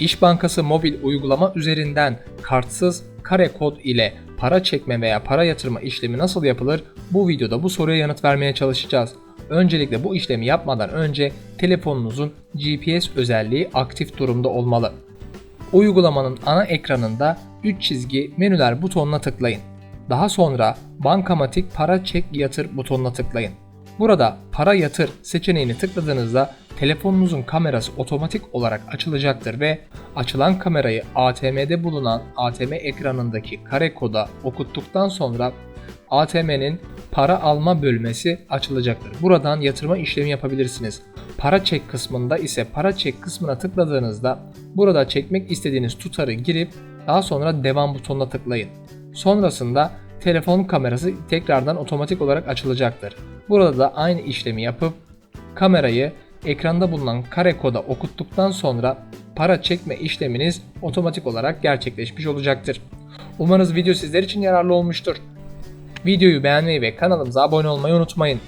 İş Bankası mobil uygulama üzerinden kartsız kare kod ile para çekme veya para yatırma işlemi nasıl yapılır? Bu videoda bu soruya yanıt vermeye çalışacağız. Öncelikle bu işlemi yapmadan önce telefonunuzun GPS özelliği aktif durumda olmalı. Uygulamanın ana ekranında 3 çizgi menüler butonuna tıklayın. Daha sonra bankamatik para çek yatır butonuna tıklayın. Burada para yatır seçeneğini tıkladığınızda telefonunuzun kamerası otomatik olarak açılacaktır ve açılan kamerayı ATM'de bulunan ATM ekranındaki kare koda okuttuktan sonra ATM'nin para alma bölmesi açılacaktır. Buradan yatırma işlemi yapabilirsiniz. Para çek kısmında ise para çek kısmına tıkladığınızda burada çekmek istediğiniz tutarı girip daha sonra devam butonuna tıklayın. Sonrasında telefon kamerası tekrardan otomatik olarak açılacaktır. Burada da aynı işlemi yapıp kamerayı ekranda bulunan kare koda okuttuktan sonra para çekme işleminiz otomatik olarak gerçekleşmiş olacaktır. Umarız video sizler için yararlı olmuştur. Videoyu beğenmeyi ve kanalımıza abone olmayı unutmayın.